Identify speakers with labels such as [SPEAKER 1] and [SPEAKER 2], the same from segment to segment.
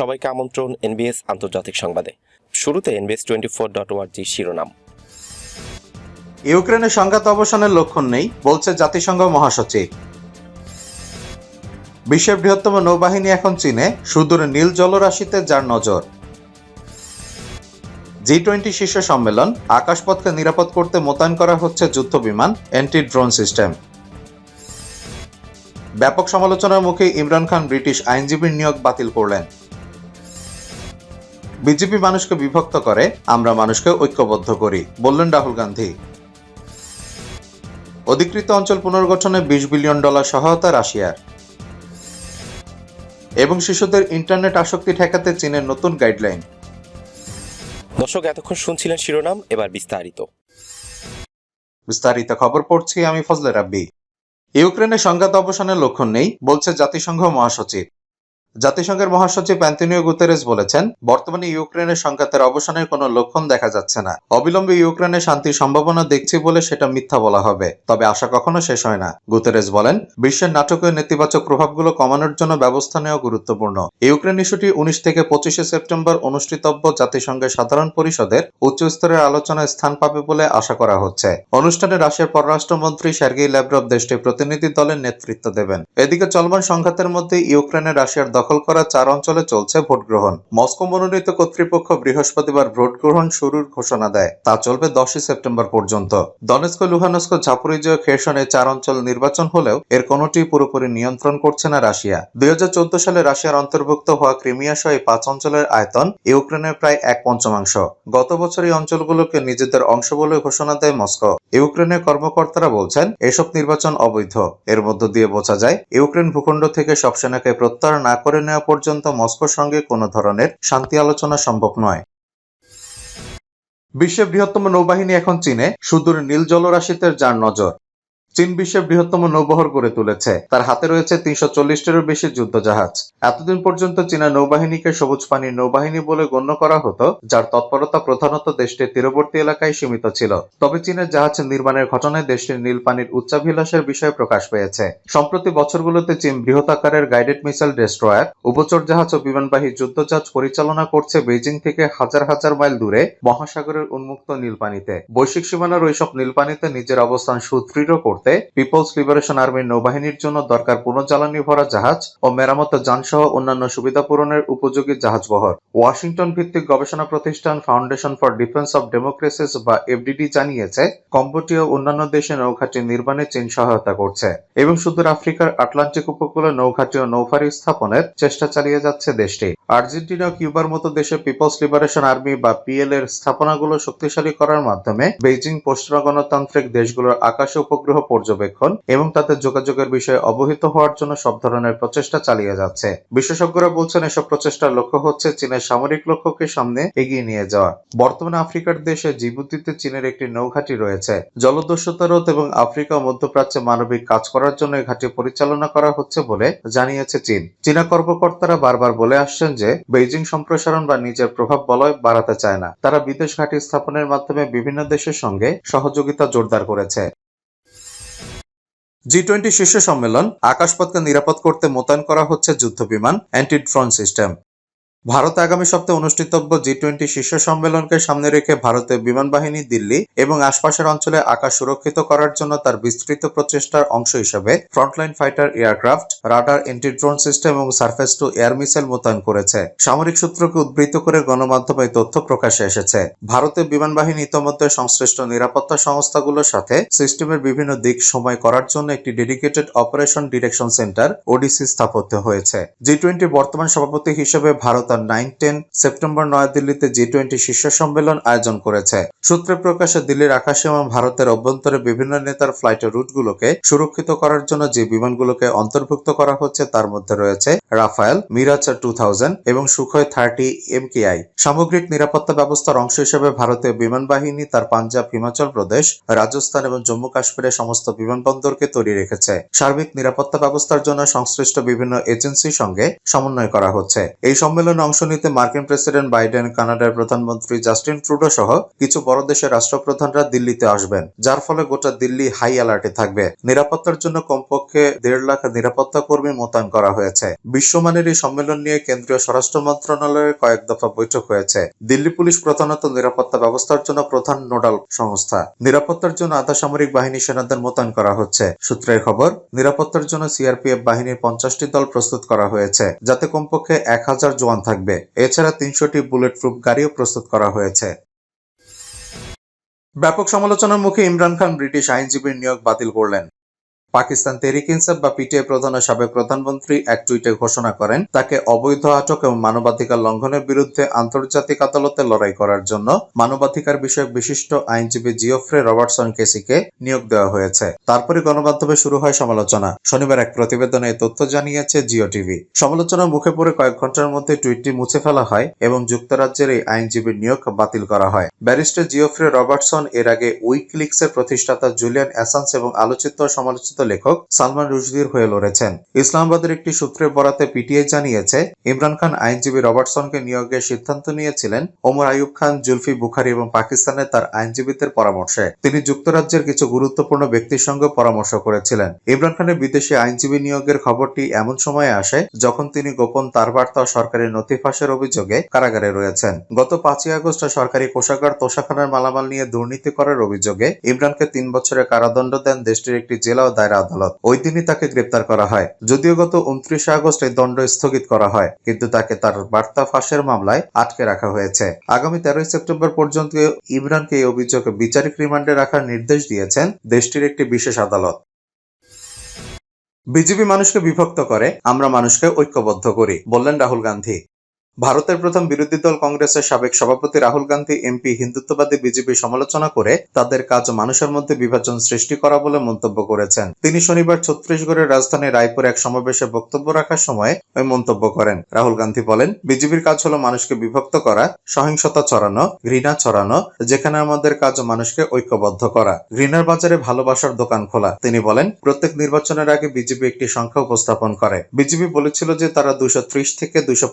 [SPEAKER 1] সবাইকে আমন্ত্রণ এনবিএস আন্তর্জাতিক সংবাদে শুরুতে এনবিএস টোয়েন্টি ফোর ডট ওয়ার্জি শিরোনাম
[SPEAKER 2] ইউক্রেনের সংঘাত অবসানের লক্ষণ নেই বলছে জাতিসংঘ মহাসচিব বিশ্বের বৃহত্তম নৌবাহিনী এখন চীনে সুদূর নীল জলরাশিতে যার নজর জি টোয়েন্টি শীর্ষ সম্মেলন আকাশপথকে নিরাপদ করতে মোতায়েন করা হচ্ছে যুদ্ধ বিমান অ্যান্টি ড্রোন সিস্টেম ব্যাপক সমালোচনার মুখে ইমরান খান ব্রিটিশ আইনজীবীর নিয়োগ বাতিল করলেন বিজেপি মানুষকে বিভক্ত করে আমরা মানুষকে ঐক্যবদ্ধ করি বললেন রাহুল গান্ধী অধিকৃত অঞ্চল পুনর্গঠনে বিশ বিলিয়ন ডলার সহায়তা রাশিয়ার এবং শিশুদের ইন্টারনেট আসক্তি ঠেকাতে চীনের নতুন গাইডলাইন
[SPEAKER 1] দর্শক এতক্ষণ শুনছিলেন শিরোনাম এবার বিস্তারিত বিস্তারিত খবর পড়ছি আমি ফজলে রাব্বি ইউক্রেনের সংঘাত অবসানের লক্ষণ নেই বলছে জাতিসংঘ মহাসচিব জাতিসংঘের মহাসচিব প্যান্তিনিও গুতেরেস বলেছেন বর্তমানে ইউক্রেনের সংঘাতের অবসানের কোনো লক্ষণ দেখা যাচ্ছে না অবিলম্বে ইউক্রেনে শান্তির সম্ভাবনা দেখছি বলে সেটা মিথ্যা বলা হবে তবে আশা কখনো শেষ হয় না গুতেরেস বলেন বিশ্বের নাটকীয় নেতিবাচক প্রভাবগুলো কমানোর জন্য ব্যবস্থা নেওয়া গুরুত্বপূর্ণ ইউক্রেন ইস্যুটি উনিশ থেকে পঁচিশে সেপ্টেম্বর অনুষ্ঠিতব্য জাতিসংঘের সাধারণ পরিষদের উচ্চস্তরের আলোচনায় স্থান পাবে বলে আশা করা হচ্ছে অনুষ্ঠানে রাশিয়ার পররাষ্ট্রমন্ত্রী সের্গেই ল্যাব্রভ দেশটির প্রতিনিধি দলের নেতৃত্ব দেবেন এদিকে চলমান সংঘাতের মধ্যে ইউক্রেনে রাশিয়ার দখল করা চার অঞ্চলে চলছে ভোট গ্রহণ মস্কো মনোনীত কর্তৃপক্ষ বৃহস্পতিবার ভোট গ্রহণ শুরুর ঘোষণা দেয় তা চলবে দশই সেপ্টেম্বর পর্যন্ত দনেস্ক লুহানস্ক ঝাপুরিজ খেরসনে চার অঞ্চল নির্বাচন হলেও এর কোনোটি পুরোপুরি নিয়ন্ত্রণ করছে না রাশিয়া দুই সালে রাশিয়ার অন্তর্ভুক্ত হওয়া ক্রিমিয়া সহ এই পাঁচ অঞ্চলের আয়তন ইউক্রেনের প্রায় এক পঞ্চমাংশ গত বছর এই অঞ্চলগুলোকে নিজেদের অংশ বলে ঘোষণা দেয় মস্কো ইউক্রেনের কর্মকর্তারা বলছেন এসব নির্বাচন অবৈধ এর মধ্য দিয়ে বোঝা যায় ইউক্রেন ভূখণ্ড থেকে সব সেনাকে প্রত্যাহার না করে করে নেওয়া পর্যন্ত মস্কোর সঙ্গে কোনো ধরনের শান্তি আলোচনা সম্ভব নয়
[SPEAKER 2] বিশ্বের বৃহত্তম নৌবাহিনী এখন চীনে সুদূর নীল জলরাশিতে যার নজর চীন বিশ্বের বৃহত্তম নৌবহর গড়ে তুলেছে তার হাতে রয়েছে তিনশো চল্লিশটিরও বেশি যুদ্ধ জাহাজ এতদিন পর্যন্ত চীনা নৌবাহিনীকে সবুজ পানির নৌবাহিনী বলে গণ্য করা হতো যার তৎপরতা প্রধানত দেশটির তীরবর্তী এলাকায় সীমিত ছিল তবে চীনের জাহাজ নির্মাণের ঘটনায় দেশটির নীল পানির উচ্চাভিলাষের বিষয়ে প্রকাশ পেয়েছে সম্প্রতি বছরগুলোতে চীন বৃহৎ আকারের গাইডেড মিসাইল ডেস্ট্রয়ার উপচর জাহাজ ও বিমানবাহী যুদ্ধজাহাজ পরিচালনা করছে বেজিং থেকে হাজার হাজার মাইল দূরে মহাসাগরের উন্মুক্ত নীলপানিতে বৈশ্বিক সীমানার ওইসব নীলপানিতে নিজের অবস্থান সুদৃঢ় করছে করতে পিপলস লিবারেশন আর্মির নৌবাহিনীর জন্য দরকার পুনঃজ্বালানি ভরা জাহাজ ও মেরামত যান সহ অন্যান্য সুবিধা পূরণের উপযোগী জাহাজ বহর ওয়াশিংটন ভিত্তিক গবেষণা প্রতিষ্ঠান foundation for defence of democracies বা এফডিডি জানিয়েছে কম্বোডিয়া অন্যান্য দেশে নৌঘাটি নির্মাণে চীন সহায়তা করছে এবং সুদূর আফ্রিকার আটলান্টিক উপকূলে নৌঘাটি ও নৌফারি স্থাপনের চেষ্টা চালিয়ে যাচ্ছে দেশটি আর্জেন্টিনা কিউবার মতো দেশে পিপলস লিবারেশন আর্মি বা পিএল এর স্থাপনাগুলো শক্তিশালী করার মাধ্যমে বেইজিং পশ্চিমা গণতান্ত্রিক দেশগুলোর আকাশ উপগ্রহ পর্যবেক্ষণ এবং তাদের যোগাযোগের বিষয়ে অবহিত হওয়ার জন্য সব ধরনের প্রচেষ্টা চালিয়ে যাচ্ছে বিশেষজ্ঞরা বলছেন এসব প্রচেষ্টার লক্ষ্য হচ্ছে চীনের সামরিক লক্ষ্যকে সামনে এগিয়ে নিয়ে যাওয়া বর্তমানে আফ্রিকার দেশে জিবুতিতে চীনের একটি নৌঘাঁটি রয়েছে জলদস্যুতা রোধ এবং আফ্রিকা ও মধ্যপ্রাচ্যে মানবিক কাজ করার জন্য এই ঘাঁটি পরিচালনা করা হচ্ছে বলে জানিয়েছে চীন চীনা কর্মকর্তারা বারবার বলে আসছেন যে বেইজিং সম্প্রসারণ বা নিজের প্রভাব বলয় বাড়াতে চায় না তারা বিদেশ ঘাঁটি স্থাপনের মাধ্যমে বিভিন্ন দেশের সঙ্গে সহযোগিতা জোরদার করেছে জি টোয়েন্টি শীর্ষ সম্মেলন আকাশপথকে নিরাপদ করতে মোতায়েন করা হচ্ছে বিমান অ্যান্টি ড্রোন সিস্টেম ভারত আগামী সপ্তাহে অনুষ্ঠিতব্য জি টোয়েন্টি শীর্ষ সম্মেলনকে সামনে রেখে ভারতের বিমান বাহিনী দিল্লি এবং আশপাশের অঞ্চলে আকাশ সুরক্ষিত করার জন্য তার বিস্তৃত প্রচেষ্টার অংশ হিসেবে frontline fighter aircraft radar anti drone system এবং সার্ফেস টু এয়ার মিসাইল মোতায়েন করেছে সামরিক সূত্রকে উদ্বৃত্ত করে গণমাধ্যমে তথ্য প্রকাশে এসেছে ভারতের বিমান বাহিনী ইতোমধ্যে সংশ্লিষ্ট নিরাপত্তা সংস্থাগুলোর সাথে সিস্টেমের বিভিন্ন দিক সময় করার জন্য একটি dedicated operation direction centre ODC স্থাপিত হয়েছে জি টোয়েন্টি বর্তমান সভাপতি হিসেবে ভারত অর্থাৎ নাইন টেন সেপ্টেম্বর নয়াদিল্লিতে জি টোয়েন্টি শীর্ষ সম্মেলন আয়োজন করেছে সূত্রে প্রকাশে দিল্লির আকাশে এবং ভারতের অভ্যন্তরে বিভিন্ন নেতার ফ্লাইটের রুটগুলোকে সুরক্ষিত করার জন্য যে বিমানগুলোকে অন্তর্ভুক্ত করা হচ্ছে তার মধ্যে রয়েছে রাফায়েল মিরাচার টু থাউজেন্ড এবং সুখয় থার্টি এমকেআই সামগ্রিক নিরাপত্তা ব্যবস্থার অংশ হিসেবে ভারতীয় বিমান বাহিনী তার পাঞ্জাব হিমাচল প্রদেশ রাজস্থান এবং জম্মু কাশ্মীরের সমস্ত বিমানবন্দরকে তৈরি রেখেছে সার্বিক নিরাপত্তা ব্যবস্থার জন্য সংশ্লিষ্ট বিভিন্ন এজেন্সির সঙ্গে সমন্বয় করা হচ্ছে এই সম্মেলন অনুষ্ঠানে অংশ নিতে মার্কিন প্রেসিডেন্ট বাইডেন কানাডার প্রধানমন্ত্রী জাস্টিন ট্রুডো সহ কিছু বড় দেশের রাষ্ট্রপ্রধানরা দিল্লিতে আসবেন যার ফলে গোটা দিল্লি হাই অ্যালার্টে থাকবে নিরাপত্তার জন্য কমপক্ষে দেড় লাখ নিরাপত্তা কর্মী মোতায়েন করা হয়েছে বিশ্বমানের এই সম্মেলন নিয়ে কেন্দ্রীয় স্বরাষ্ট্র মন্ত্রণালয়ের কয়েক দফা বৈঠক হয়েছে দিল্লি পুলিশ প্রধানত নিরাপত্তা ব্যবস্থার জন্য প্রধান নোডাল সংস্থা নিরাপত্তার জন্য আধা সামরিক বাহিনী সেনাদের মোতায়েন করা হচ্ছে সূত্রের খবর নিরাপত্তার জন্য সিআরপিএফ বাহিনীর পঞ্চাশটি দল প্রস্তুত করা হয়েছে যাতে কমপক্ষে এক হাজার জোয়ান থাকবে এছাড়া তিনশোটি বুলেট প্রুফ গাড়িও প্রস্তুত করা হয়েছে ব্যাপক সমালোচনার মুখে ইমরান খান ব্রিটিশ আইনজীবীর নিয়োগ বাতিল করলেন পাকিস্তান তেরিক ইনসাফ বা পিটিআই প্রধান ও সাবেক প্রধানমন্ত্রী এক টুইটে ঘোষণা করেন তাকে অবৈধ আটক এবং মানবাধিকার লঙ্ঘনের বিরুদ্ধে আন্তর্জাতিক আদালতে লড়াই করার জন্য মানবাধিকার বিষয়ক বিশিষ্ট আইনজীবী জিওফ্রে রবার্টসন কেসিকে নিয়োগ দেওয়া হয়েছে তারপরে গণমাধ্যমে শুরু হয় সমালোচনা শনিবার এক প্রতিবেদনে তথ্য জানিয়েছে জিও টিভি সমালোচনার মুখে পড়ে কয়েক ঘন্টার মধ্যে টুইটটি মুছে ফেলা হয় এবং যুক্তরাজ্যের এই আইনজীবীর নিয়োগ বাতিল করা হয় ব্যারিস্টার জিওফ্রে রবার্টসন এর আগে উইকলিক্সের প্রতিষ্ঠাতা জুলিয়ান অ্যাসান্স এবং আলোচিত সমালোচিত লেখক সালমান রুশদির হয়ে লড়েছেন ইসলামাবাদের একটি সূত্রে বরাতে পিটিআই জানিয়েছে ইমরান খান আইনজীবী রবার্টসনকে নিয়োগের সিদ্ধান্ত নিয়েছিলেন ওমর আয়ুব খান জুলফি বুখারি এবং পাকিস্তানের তার আইনজীবীদের পরামর্শে তিনি যুক্তরাজ্যের কিছু গুরুত্বপূর্ণ ব্যক্তির সঙ্গে পরামর্শ করেছিলেন ইমরান খানের বিদেশি আইনজীবী নিয়োগের খবরটি এমন সময়ে আসে যখন তিনি গোপন তার বার্তা সরকারি নথি ফাঁসের অভিযোগে কারাগারে রয়েছেন গত পাঁচই আগস্ট সরকারি কোষাগার তোষাখানার মালামাল নিয়ে দুর্নীতি করার অভিযোগে ইমরানকে তিন বছরের কারাদণ্ড দেন দেশটির একটি জেলা ও দায়রা আদালত ওই দিনই তাকে গ্রেপ্তার করা হয় যদিও গত উনত্রিশে আগস্ট এই দণ্ড স্থগিত করা হয় কিন্তু তাকে তার বার্তা ফাঁসের মামলায় আটকে রাখা হয়েছে আগামী তেরোই সেপ্টেম্বর পর্যন্ত ইমরানকে এই অভিযোগ বিচারিক রিমান্ডে রাখার নির্দেশ দিয়েছেন দেশটির একটি বিশেষ আদালত বিজেপি মানুষকে বিভক্ত করে আমরা মানুষকে ঐক্যবদ্ধ করি বললেন রাহুল গান্ধী ভারতের প্রথম বিরোধী দল কংগ্রেসের সাবেক সভাপতি রাহুল গান্ধী এমপি হিন্দুত্ববাদী বিজেপি সমালোচনা করে তাদের কাজ মানুষের মধ্যে বিভাজন সৃষ্টি করা বলে মন্তব্য করেছেন তিনি শনিবার ছত্তিশগড়ের রাজধানী রায়পুর এক সমাবেশে বক্তব্য রাখার সময় ওই মন্তব্য করেন রাহুল গান্ধী বলেন বিজেপির কাজ হলো মানুষকে বিভক্ত করা সহিংসতা ছড়ানো ঘৃণা ছড়ানো যেখানে আমাদের কাজ মানুষকে ঐক্যবদ্ধ করা ঘৃণার বাজারে ভালোবাসার দোকান খোলা তিনি বলেন প্রত্যেক নির্বাচনের আগে বিজেপি একটি সংখ্যা উপস্থাপন করে বিজেপি বলেছিল যে তারা দুশো থেকে দুশো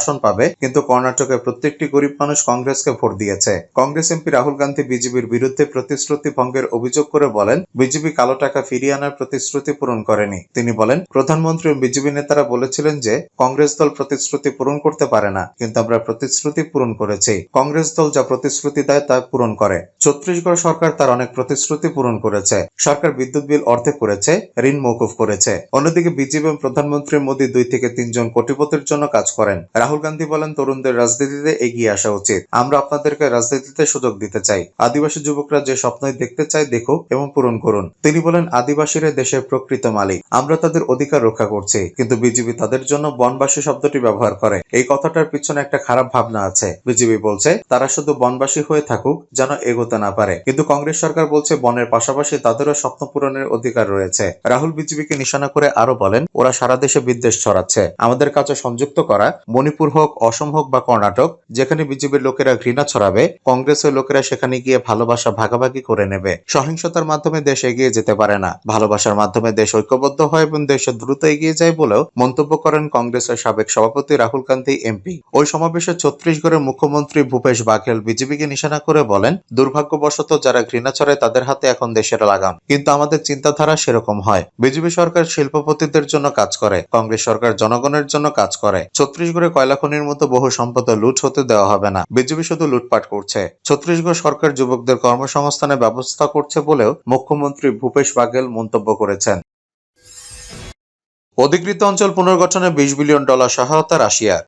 [SPEAKER 2] আসন পাবে কিন্তু কর্ণাটকের প্রত্যেকটি গরিব মানুষ কংগ্রেসকে ভোট দিয়েছে কংগ্রেস এমপি রাহুল গান্ধী বিজেপির বিরুদ্ধে প্রতিশ্রুতি ভঙ্গের অভিযোগ করে বলেন বিজেপি কালো টাকা ফিরিয়ে আনার প্রতিশ্রুতি পূরণ করেনি তিনি বলেন প্রধানমন্ত্রী ও বিজেপি নেতারা বলেছিলেন যে কংগ্রেস দল প্রতিশ্রুতি পূরণ করতে পারে না কিন্তু আমরা প্রতিশ্রুতি পূরণ করেছি কংগ্রেস দল যা প্রতিশ্রুতি দেয় তা পূরণ করে ছত্তিশগড় সরকার তার অনেক প্রতিশ্রুতি পূরণ করেছে সরকার বিদ্যুৎ বিল অর্ধেক করেছে ঋণ মৌকুফ করেছে অন্যদিকে বিজেপি এবং প্রধানমন্ত্রী মোদী দুই থেকে তিনজন কোটিপতির জন্য কাজ করেন রাহুল গান্ধী বলেন তরুণদের রাজনীতিতে এগিয়ে আসা উচিত আমরা আপনাদেরকে রাজনীতিতে সুযোগ দিতে চাই আদিবাসী যুবকরা যে স্বপ্নই দেখতে চায় দেখুক এবং পূরণ করুন তিনি বলেন আদিবাসীরা দেশের প্রকৃত মালিক আমরা তাদের অধিকার রক্ষা করছি কিন্তু বিজেপি তাদের জন্য বনবাসী শব্দটি ব্যবহার করে এই কথাটার পিছনে একটা খারাপ ভাবনা আছে বিজেপি বলছে তারা শুধু বনবাসী হয়ে থাকুক যেন এগোতে না পারে কিন্তু কংগ্রেস সরকার বলছে বনের পাশাপাশি তাদেরও স্বপ্ন পূরণের অধিকার রয়েছে রাহুল বিজেপিকে নিশানা করে আরো বলেন ওরা সারা দেশে বিদ্বেষ ছড়াচ্ছে আমাদের কাছে সংযুক্ত করা মণিপুর হোক অসম হোক বা কর্ণাটক যেখানে বিজেপির লোকেরা ঘৃণা ছড়াবে কংগ্রেসের লোকেরা সেখানে গিয়ে ভালোবাসা ভাগাভাগি করে নেবে সহিংসতার মাধ্যমে দেশ এগিয়ে যেতে পারে না ভালোবাসার মাধ্যমে দেশ ঐক্যবদ্ধ হয় এবং দেশ দ্রুত এগিয়ে যায় বলেও মন্তব্য করেন কংগ্রেসের সাবেক সভাপতি রাহুল গান্ধী এমপি ওই সমাবেশে ছত্তিশগড়ের মুখ্যমন্ত্রী ভূপেশ বাঘেল বিজেপিকে নিশানা করে বলেন দুর্ভাগ্যবশত যারা ঘৃণা ছড়ায় তাদের হাতে এখন দেশের লাগাম কিন্তু আমাদের চিন্তাধারা সেরকম হয় বিজেপি সরকার শিল্পপতিদের জন্য কাজ করে কংগ্রেস সরকার জনগণের জন্য কাজ করে ছত্তিশগড়ে কয়লা খুনির মতো বহু সম্পদ লুট হতে দেওয়া হবে না বিজেপি শুধু লুটপাট করছে ছত্তিশগড় সরকার যুবকদের কর্মসংস্থানের ব্যবস্থা করছে বলেও মুখ্যমন্ত্রী ভূপেশ বাঘেল মন্তব্য করেছেন অধিকৃত অঞ্চল পুনর্গঠনে বিশ বিলিয়ন ডলার সহায়তা রাশিয়ার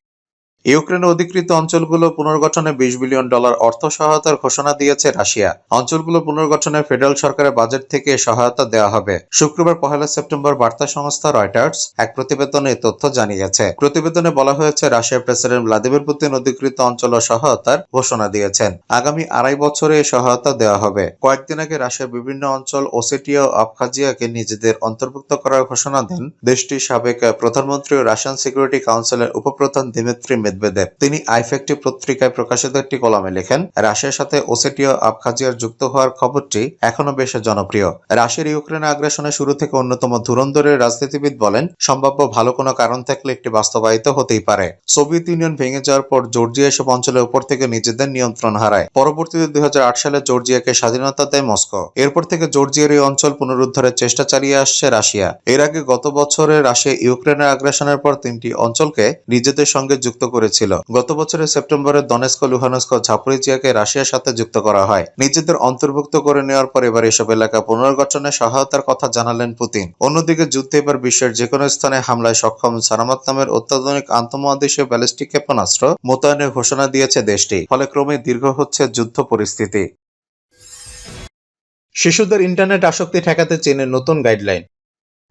[SPEAKER 2] ইউক্রেন অধিকৃত অঞ্চলগুলো পুনর্গঠনে বিশ বিলিয়ন ডলার অর্থ সহায়তার ঘোষণা দিয়েছে রাশিয়া অঞ্চলগুলো পুনর্গঠনে ফেডারেল সরকারের বাজেট থেকে সহায়তা দেওয়া হবে শুক্রবার পহেলা সেপ্টেম্বর বার্তা সংস্থা রয়টার্স এক প্রতিবেদনে তথ্য জানিয়েছে প্রতিবেদনে বলা হয়েছে রাশিয়ার প্রেসিডেন্ট ভ্লাদিমির পুতিন অধিকৃত অঞ্চল সহায়তার ঘোষণা দিয়েছেন আগামী আড়াই বছরে এই সহায়তা দেওয়া হবে কয়েকদিন আগে রাশিয়ার বিভিন্ন অঞ্চল ওসেটিয়া ও আফখাজিয়াকে নিজেদের অন্তর্ভুক্ত করার ঘোষণা দেন দেশটির সাবেক প্রধানমন্ত্রী ও রাশিয়ান সিকিউরিটি কাউন্সিলের উপপ্রধান দিমিত্রি মেদ মেদবেদেব তিনি আইফেক্টি পত্রিকায় প্রকাশিত একটি কলামে লেখেন রাশিয়ার সাথে ওসেটীয় আবখাজিয়ার যুক্ত হওয়ার খবরটি এখনো বেশ জনপ্রিয় রাশিয়ার ইউক্রেন আগ্রাসনের শুরু থেকে অন্যতম ধুরন্ধরের রাজনীতিবিদ বলেন সম্ভাব্য ভালো কোনো কারণ থাকলে একটি বাস্তবায়িত হতেই পারে সোভিয়েত ইউনিয়ন ভেঙে যাওয়ার পর জর্জিয়া এসব অঞ্চলের উপর থেকে নিজেদের নিয়ন্ত্রণ হারায় পরবর্তীতে দুই সালে জর্জিয়াকে স্বাধীনতা দেয় মস্কো এরপর থেকে জর্জিয়ার এই অঞ্চল পুনরুদ্ধারের চেষ্টা চালিয়ে আসছে রাশিয়া এর আগে গত বছরে রাশিয়া ইউক্রেনের আগ্রাসনের পর তিনটি অঞ্চলকে নিজেদের সঙ্গে যুক্ত করে করেছিল গত বছরের সেপ্টেম্বরে দনেস্ক লুহানস্ক ঝাপরিজিয়াকে রাশিয়ার সাথে যুক্ত করা হয় নিজেদের অন্তর্ভুক্ত করে নেওয়ার পর এবার এসব এলাকা পুনর্গঠনে সহায়তার কথা জানালেন পুতিন অন্যদিকে যুদ্ধে এবার বিশ্বের যে কোনো স্থানে হামলায় সক্ষম সারামাত নামের অত্যাধুনিক আন্তমহাদেশীয় ব্যালিস্টিক ক্ষেপণাস্ত্র মোতায়েনের ঘোষণা দিয়েছে দেশটি ফলে ক্রমে দীর্ঘ হচ্ছে যুদ্ধ পরিস্থিতি শিশুদের ইন্টারনেট আসক্তি ঠেকাতে চীনের নতুন গাইডলাইন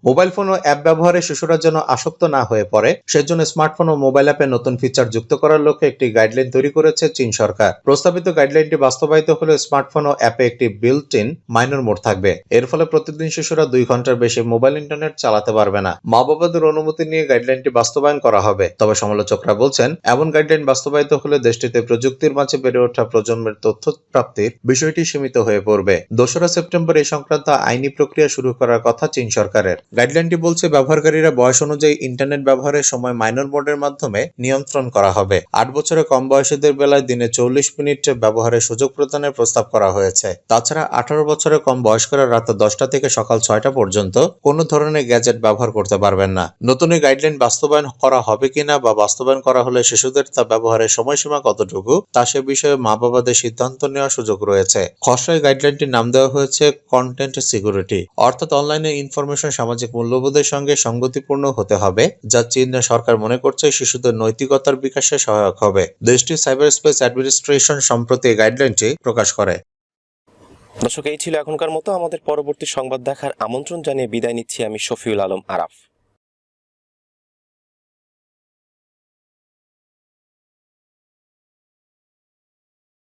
[SPEAKER 2] মোবাইল ফোন ও অ্যাপ ব্যবহারে শিশুরা যেন আসক্ত না হয়ে পড়ে সেজন্য স্মার্টফোন ও মোবাইল অ্যাপে নতুন ফিচার যুক্ত করার লক্ষ্যে একটি গাইডলাইন তৈরি করেছে চীন সরকার প্রস্তাবিত গাইডলাইনটি বাস্তবায়িত হলে স্মার্টফোন ও অ্যাপে একটি বিল্ট ইন মাইনর মোড থাকবে এর ফলে প্রতিদিন শিশুরা দুই ঘন্টার বেশি মোবাইল ইন্টারনেট চালাতে পারবে না মা বাবাদের অনুমতি নিয়ে গাইডলাইনটি বাস্তবায়ন করা হবে তবে সমালোচকরা বলছেন এমন গাইডলাইন বাস্তবায়িত হলে দেশটিতে প্রযুক্তির মাঝে বেড়ে ওঠা প্রজন্মের তথ্য প্রাপ্তির বিষয়টি সীমিত হয়ে পড়বে দোসরা সেপ্টেম্বর এ সংক্রান্ত আইনি প্রক্রিয়া শুরু করার কথা চীন সরকারের গাইডলাইনটি বলছে ব্যবহারকারীরা বয়স অনুযায়ী ইন্টারনেট ব্যবহারের সময় মাইনর মোডের মাধ্যমে নিয়ন্ত্রণ করা হবে আট বছরে কম বয়সীদের বেলায় দিনে চল্লিশ মিনিট ব্যবহারের সুযোগ প্রদানের প্রস্তাব করা হয়েছে তাছাড়া আঠারো বছরের কম বয়স্করা রাত দশটা থেকে সকাল ছয়টা পর্যন্ত কোনো ধরনের গ্যাজেট ব্যবহার করতে পারবেন না নতুন এই গাইডলাইন বাস্তবায়ন করা হবে কিনা বা বাস্তবায়ন করা হলে শিশুদের তা ব্যবহারের সময়সীমা কতটুকু তা সে বিষয়ে মা বাবাদের সিদ্ধান্ত নেওয়ার সুযোগ রয়েছে খসড়ায় গাইডলাইনটির নাম দেওয়া হয়েছে কন্টেন্ট সিকিউরিটি অর্থাৎ অনলাইনে ইনফরমেশন সামাজিক সামাজিক মূল্যবোধের সঙ্গে সঙ্গতিপূর্ণ হতে হবে যা চীন সরকার মনে করছে শিশুদের নৈতিকতার বিকাশে সহায়ক হবে দেশটির সাইবার স্পেস অ্যাডমিনিস্ট্রেশন সম্প্রতি গাইডলাইনটি প্রকাশ করে
[SPEAKER 1] দর্শক এই ছিল এখনকার মতো আমাদের পরবর্তী সংবাদ দেখার আমন্ত্রণ জানিয়ে বিদায় নিচ্ছি আমি শফিউল আলম আরাফ